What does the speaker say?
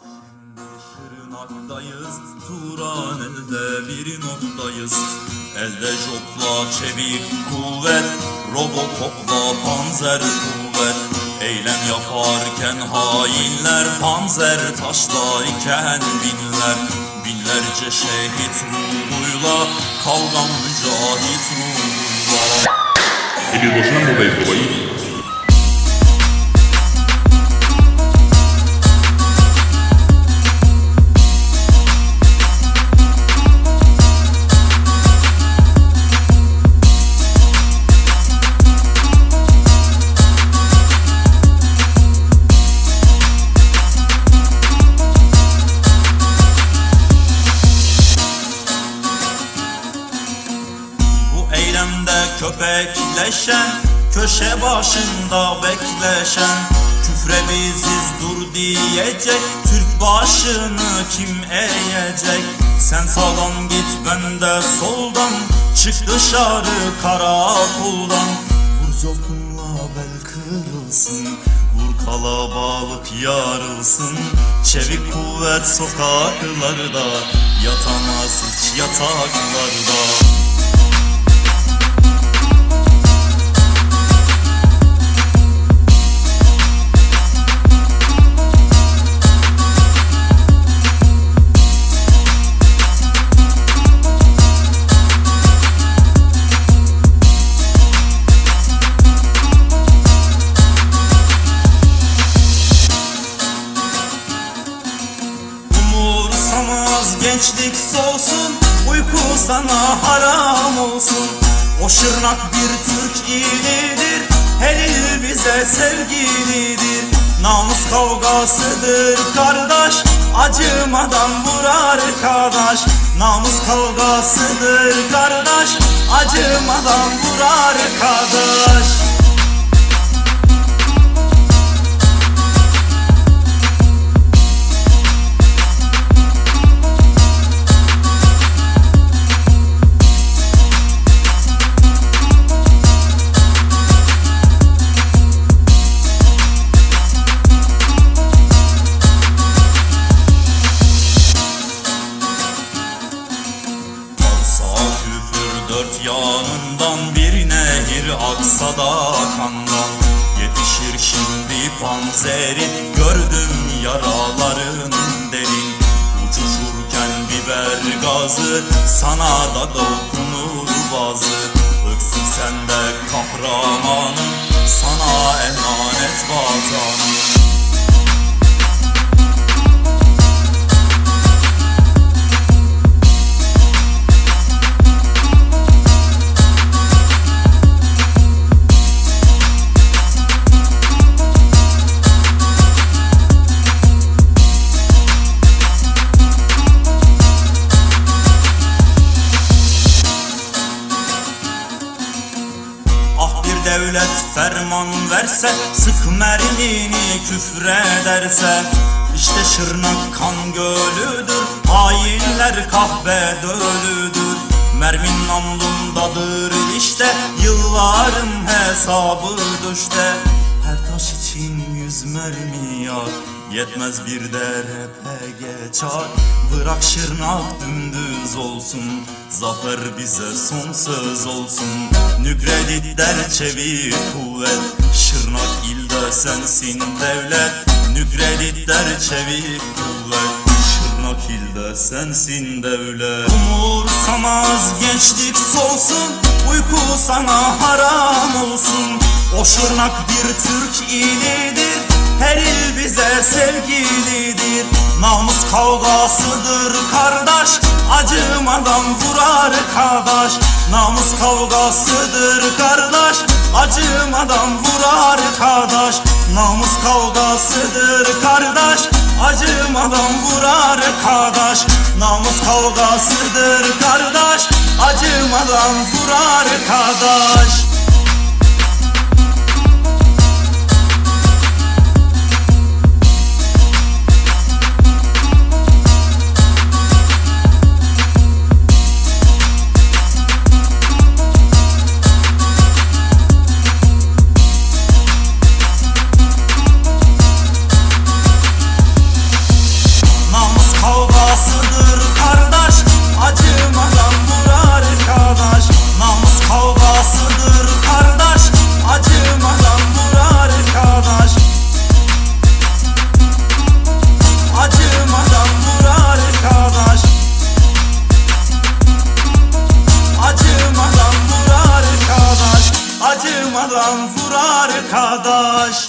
Şimdi Şırnak'tayız, Turan elde bir noktayız. Elde jopla çevik kuvvet, Robocop'la panzer kuvvet. Eylem yaparken hainler, panzer taşlarken binler. Binlerce şehit ruhuyla, kavgan mücahit ruhuyla Et bien prochain, on va eylemde köpekleşen Köşe başında bekleşen. Küfre biziz dur diyecek Türk başını kim eğecek? Sen sağdan git ben de soldan. Çık dışarı karakoldan. Vur zopunla bel kırılsın Vur kalabalık yarılsın. Çevik kuvvet sokaklarda Yatamaz hiç yataklarda gençlik solsun Uyku sana haram olsun. O şırnak bir Türk ilidir Her il bize sevgilidir. Namus kavgasıdır kardeş Acımadan vur arkadaş Namus kavgasıdır kardeş Acımadan vur arkadaş dört yanından bir nehir aksa da kandan. Yetişir şimdi panzeri gördüm yaraların derin. Uçuşurken biber gazı sana da dokunur bazı Öksün sen de kahramanım sana emanet vatanım ferman verse Sık mermini küfrederse İşte Şırnak kan gölüdür Hainler kahve dölüdür. Mermin namlumdadır işte Yılların hesabı düşte. Her taş için yüz mermi yar Yetmez bir de RPG çar. Bırak Şırnak dümdüz olsun Zafer bize son söz olsun. Nükredit der çevik kuvvet. Şırnak ilde sensin devlet. Nükredit der çevik kuvvet. Şırnak ilde sensin devlet. Umursamaz gençlik solsun. Uyku sana haram olsun. O Şırnak bir Türk ilidir. Her il bize sevgilidir. Namus kavgasıdır kardeş Acımadan vur arkadaş Namus kavgasıdır kardeş. Acımadan vur arkadaş Namus kavgasıdır kardeş. Acımadan vur arkadaş Namus kavgasıdır kardeş. Acımadan vur arkadaş arkadaş